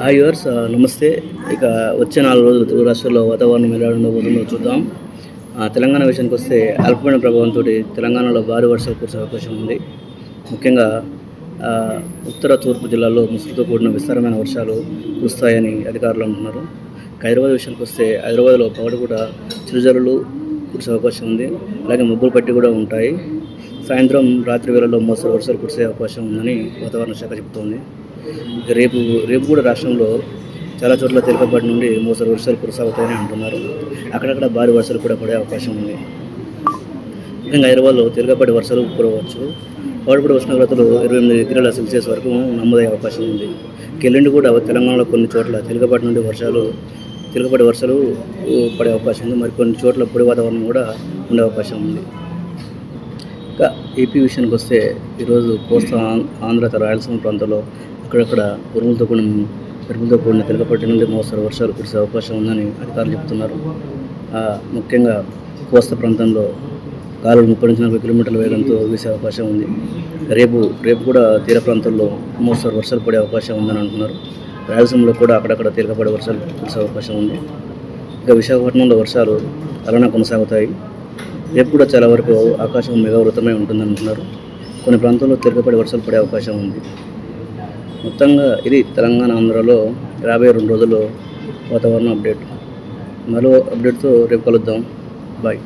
Hi yours uh, నమస్తే. ఇక వచ్చే నాలుగు రోజులు తెలుగు రాష్ట్రాల్లో వాతావరణం ఎలా ఉండబోతుందో చూద్దాం. ఆ, తెలంగాణ విషయానికి వస్తే అల్పమైన ప్రభావంతో తెలంగాణలో భారీ వర్షాలు కురిసే అవకాశం ఉంది. ముఖ్యంగా ఉత్తర తూర్పు జిల్లాల్లో ముసుగుతో కూడిన విస్తారమైన వర్షాలు కురుస్తాయని అధికారులు అంటున్నారు. హైదరాబాద్ విషయానికి వస్తే హైదరాబాద్లో పగటి కూడా చిరుజల్లులు కురిసే అవకాశం ఉంది. అలాగే మబ్బులు పట్టి కూడా ఉంటాయి. సాయంత్రం రాత్రి వేళల్లో మోస్తరు వర్షాలు కురిసే అవకాశం ఉందని వాతావరణ శాఖ చెబుతోంది. రేపు రేపు కూడా రాష్ట్రంలో చాలా చోట్ల తేలికపాటి నుండి మోస్తరు వర్షాలు కురసాగుతాయని అంటున్నారు. అక్కడక్కడ భారీ వర్షాలు కూడా పడే అవకాశం ఉంది. ముఖ్యంగా హైదరాబాద్లో తేలికపాటి వర్షాలు కురవచ్చు. పగటిపూట ఉష్ణోగ్రతలు ఇరవై ఎనిమిది డిగ్రీల సెల్సియస్ వరకు నమోదయ్యే అవకాశం ఉంది. కెల్లుండి కూడా తెలంగాణలో కొన్ని చోట్ల తేలికపాటి నుండి వర్షాలు తేలికపాటి వర్షాలు పడే అవకాశం ఉంది. మరి కొన్ని చోట్ల పొడి వాతావరణం కూడా ఉండే అవకాశం ఉంది. ఇంకా ఏపీ విషయానికి వస్తే ఈరోజు కోస్తా ఆంధ్ర రాయలసీమ ప్రాంతంలో అక్కడక్కడ ఉరుములతో కూడిన మెరుపులతో కూడిన తెలకపట్టి నుండి మోస్తరు వర్షాలు కురిసే అవకాశం ఉందని అధికారులు చెబుతున్నారు. ముఖ్యంగా కోస్తా ప్రాంతంలో గాలులు ముప్పై నుంచి నలభై కిలోమీటర్ల వేగంతో వీసే అవకాశం ఉంది. రేపు రేపు కూడా తీర ప్రాంతాల్లో మోస్తరు వర్షాలు పడే అవకాశం ఉందని అంటున్నారు. రాయలసీమలో కూడా అక్కడక్కడ తేలికపడే వర్షాలు కురిసే అవకాశం ఉంది. ఇక విశాఖపట్నంలో వర్షాలు అలానే కొనసాగుతాయి. రేపు కూడా చాలా వరకు ఆకాశం మేఘావృతమై ఉంటుందని అంటున్నారు. కొన్ని ప్రాంతాల్లో తిరగబడి వర్షాలు పడే అవకాశం ఉంది. మొత్తంగా ఇది తెలంగాణ ఆంధ్రలో యాభై రెండు రోజుల్లో వాతావరణం అప్డేట్. మరో అప్డేట్తో రేపు కలుద్దాం. బాయ్.